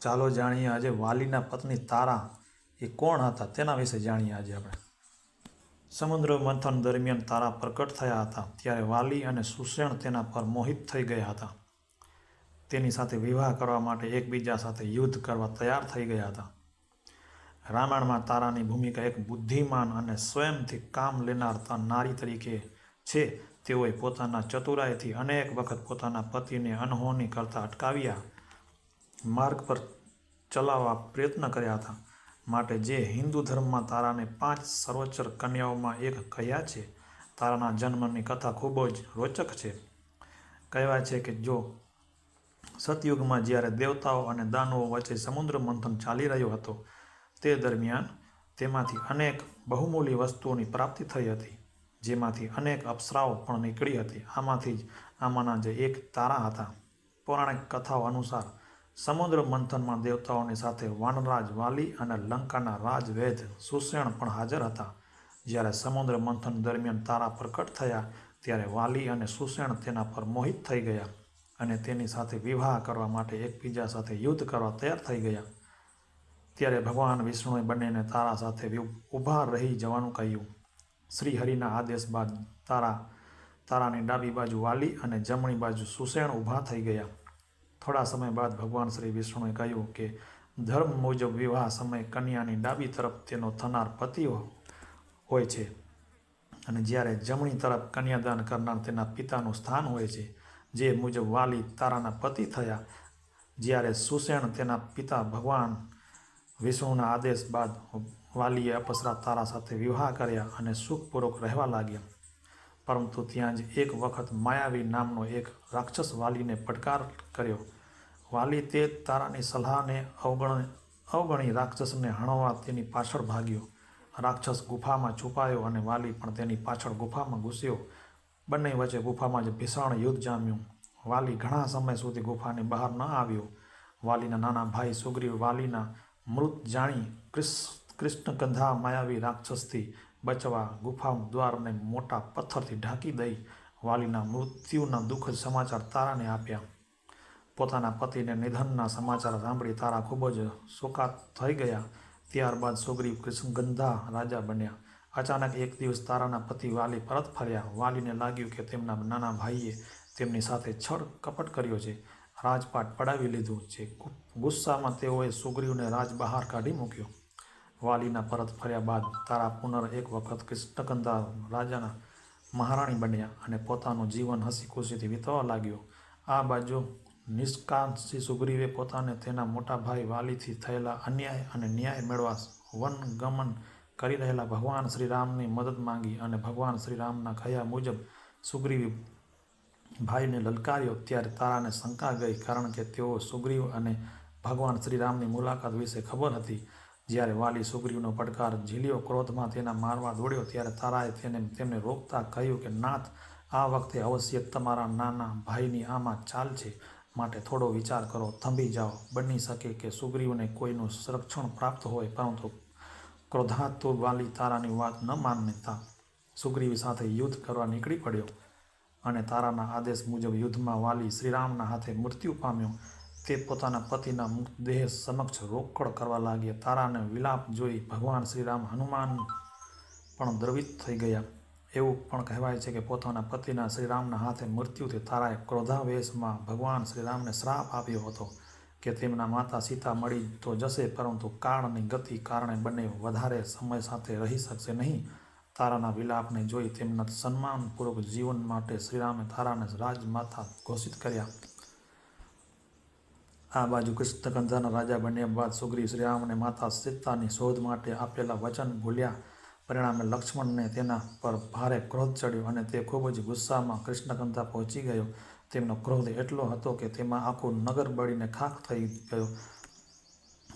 ચાલો જાણીએ આજે વાલીના પત્ની તારા એ કોણ હતા? તેના વિશે જાણીએ આજે આપણે. સમુદ્ર મંથન દરમિયાન તારા પ્રકટ થયા હતા. ત્યારે વાલી અને સુષેણ તેના પર મોહિત થઈ ગયા હતા. તેની સાથે વિવાહ કરવા માટે એકબીજા સાથે યુદ્ધ કરવા તૈયાર થઈ ગયા હતા. રામાયણમાં તારાની ભૂમિકા એક બુદ્ધિમાન અને સ્વયંથી કામ લેનાર નારી તરીકે છે. તેઓએ પોતાના ચતુરાઈથી અનેક વખત પોતાના પતિને અનહોની કરતાં અટકાવ્યા. માર્ગ પર ચલાવવા પ્રયત્ન કર્યા હતા. માટે જે હિન્દુ ધર્મમાં તારાને પાંચ સર્વોચ્ચ કન્યાઓમાં એક કહ્યા છે, તારાના જન્મની કથા ખૂબ જ રોચક છે. કહેવાય છે કે જો સતયુગમાં જ્યારે દેવતાઓ અને દાનવો વચ્ચે સમુદ્ર મંથન ચાલી રહ્યો હતો, તે દરમિયાન તેમાંથી અનેક બહુમૂલ્ય વસ્તુઓની પ્રાપ્તિ થઈ હતી, જેમાંથી અનેક અપ્સરાઓ પણ નીકળી હતી. આમાંથી જ આમાંના જે એક તારા હતા. પૌરાણિક કથાઓ અનુસાર સમુદ્ર મંથનમાં દેવતાઓની સાથે વાનરાજ વાલી અને લંકાના રાજવેદ સુષેણ પણ હાજર હતા. જ્યારે સમુદ્ર મંથન દરમિયાન તારા પ્રકટ થયા, ત્યારે વાલી અને સુષેણ તેના પર મોહિત થઈ ગયા અને તેની સાથે વિવાહ કરવા માટે એકબીજા સાથે યુદ્ધ કરવા તૈયાર થઈ ગયા. ત્યારે ભગવાન વિષ્ણુએ બંનેને તારા સાથે ઊભા રહી જવાનું કહ્યું. શ્રી હરિના આદેશ બાદ તારા, તારાની ડાબી બાજુ વાલી અને જમણી બાજુ સુષેણ ઊભા થઈ ગયા. થોડા સમય બાદ ભગવાન શ્રી વિષ્ણુએ કહ્યું કે, ધર્મ મુજબ વિવાહ સમયે કન્યાની ડાબી તરફ તેનો થનાર પતિ હોય છે. અને જ્યારે જમણી તરફ કન્યાદાન કરનાર તેના પિતાનું સ્થાન હોય છે, જે મુજબ વાલી તારાના પતિ થયા. જ્યારે સુષેણ તેના પિતા ભગવાન વિષ્ણુના આદેશ બાદ વાલીએ અપસરા તારા સાથે વિવાહ કર્યા અને સુખપૂર્વક રહેવા લાગ્યા. પરંતુ ત્યાં જ એક વખત માયાવી નામનો એક રાક્ષસ વાલીને પડકાર કર્યો. વાલી તે તારાની સલાહને અવગણ, અવગણી રાક્ષસને હણવા તેની પાછળ ભાગ્યો. રાક્ષસ ગુફામાં છુપાયો અને વાલી પણ તેની પાછળ ગુફામાં ઘૂસ્યો. બંને વચ્ચે ગુફામાં જ ભીષણ યુદ્ધ જામ્યું. વાલી ઘણા સમય સુધી ગુફાની બહાર ન આવ્યો. વાલીના નાના ભાઈ સુગ્રીવ વાલીના મૃત જાણી કૃષ્ણ કૃષ્ણગંધા માયાવી રાક્ષસથી બચવા ગુફા દ્વારને મોટા પથ્થરથી ઢાંકી દઈ વાલીના મૃત્યુના દુઃખદ સમાચાર તારાને આપ્યા. પોતાના પતિને નિધનના સમાચાર સાંભળી તારા ખૂબ જ શોકાત થઈ ગયા. ત્યારબાદ સુગ્રીવ કૃષ્ણગંધા રાજા બન્યા. અચાનક એક દિવસ તારાના પતિ વાલી પરત ફર્યા. વાલીને લાગ્યું કે તેમના નાના ભાઈએ તેમની સાથે છળ કપટ કર્યો છે. રાજપાટ પડાવી લીધું છે. ગુસ્સામાં તેઓએ સુગ્રીવને રાજ બહાર કાઢી મૂક્યો. વાલીના પરત ફર્યા બાદ તારા પુનર એક વખત કૃષ્ણગંધા રાજાના મહારાણી બન્યા અને પોતાનું જીવન હસી ખુશીથી વિતાવા લાગ્યો. આ બાજુ નિષ્કાંતથી સુગ્રીવે પોતાને તેના મોટા ભાઈ વાલીથી થયેલા અન્યાય અને ન્યાય મેળવા વનગમન કરી રહેલા ભગવાન શ્રીરામની મદદ માંગી અને ભગવાન શ્રીરામના કહ્યા મુજબ સુગ્રીવ ભાઈને લલકાર્યો. ત્યારે તારાને શંકા ગઈ કારણ કે તેઓ સુગ્રીવ અને ભગવાન શ્રીરામની મુલાકાત વિશે ખબર હતી. જ્યારે વાલી સુગ્રીવનો પડકાર ઝીલ્યો ક્રોધમાં તેના મારવા દોડ્યો, ત્યારે તારાએ તેને તેમને રોકતા કહ્યું કે, નાથ, આ વખતે અવશ્ય તમારા નાના ભાઈની આમાં ચાલ છે માટે થોડો વિચાર કરો. થંભી જાઓ. બની શકે કે સુગ્રીવને કોઈનું સંરક્ષણ પ્રાપ્ત હોય, પરંતુ ક્રોધાતુ વાલી તારાની વાત ન માનતા સુગ્રીવ સાથે યુદ્ધ કરવા નીકળી પડ્યો અને તારાના આદેશ મુજબ યુદ્ધમાં વાલી શ્રીરામના હાથે મૃત્યુ પામ્યો. તે પોતાના પતિના મૃતદેહ સમક્ષ રોકડ કરવા લાગ્યા. તારાને વિલાપ જોઈ ભગવાન શ્રીરામ હનુમાન પણ દ્રવિત થઈ ગયા. એવું પણ કહેવાય છે કે પોતાના પતિના શ્રીરામના હાથે મૃત્યુથી તારાએ ક્રોધાવેશમાં ભગવાન શ્રીરામને શ્રાપ આપ્યો હતો કે તેમના માતા સીતા મળી તો જશે, પરંતુ કાળની ગતિ કારણે બંને વધારે સમય સાથે રહી શકશે નહીં. તારાના વિલાપને જોઈ તેમના સન્માનપૂર્વક જીવન માટે શ્રીરામે તારાને રાજમાતા ઘોષિત કર્યા. આ બાજુ કૃષ્ણગંધાના રાજા બન્યા બાદ સુગ્રીવ શ્રીરામને માતા સીતાની શોધ માટે આપેલા વચન ભૂલ્યા. પરિણામે લક્ષ્મણને તેના પર ભારે ક્રોધ ચડ્યો અને તે ખૂબ જ ગુસ્સામાં કૃષ્ણકંથા પહોંચી ગયો. તેમનો ક્રોધ એટલો હતો કે તેમાં આખું નગર બળીને ખાખ થઈ ગયો.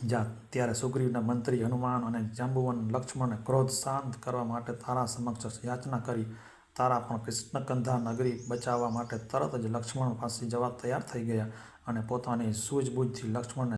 જા ત્યારે સુગ્રીવના મંત્રી હનુમાન અને જાંબુવન લક્ષ્મણને ક્રોધ શાંત કરવા માટે તારા સમક્ષ યાચના કરી. તારા પણ કૃષ્ણકંધા નગરી બચાવવા માટે તરત જ લક્ષ્મણ પાસે જવા તૈયાર થઈ ગયા અને પોતાની સૂઝબૂઝથી લક્ષ્મણને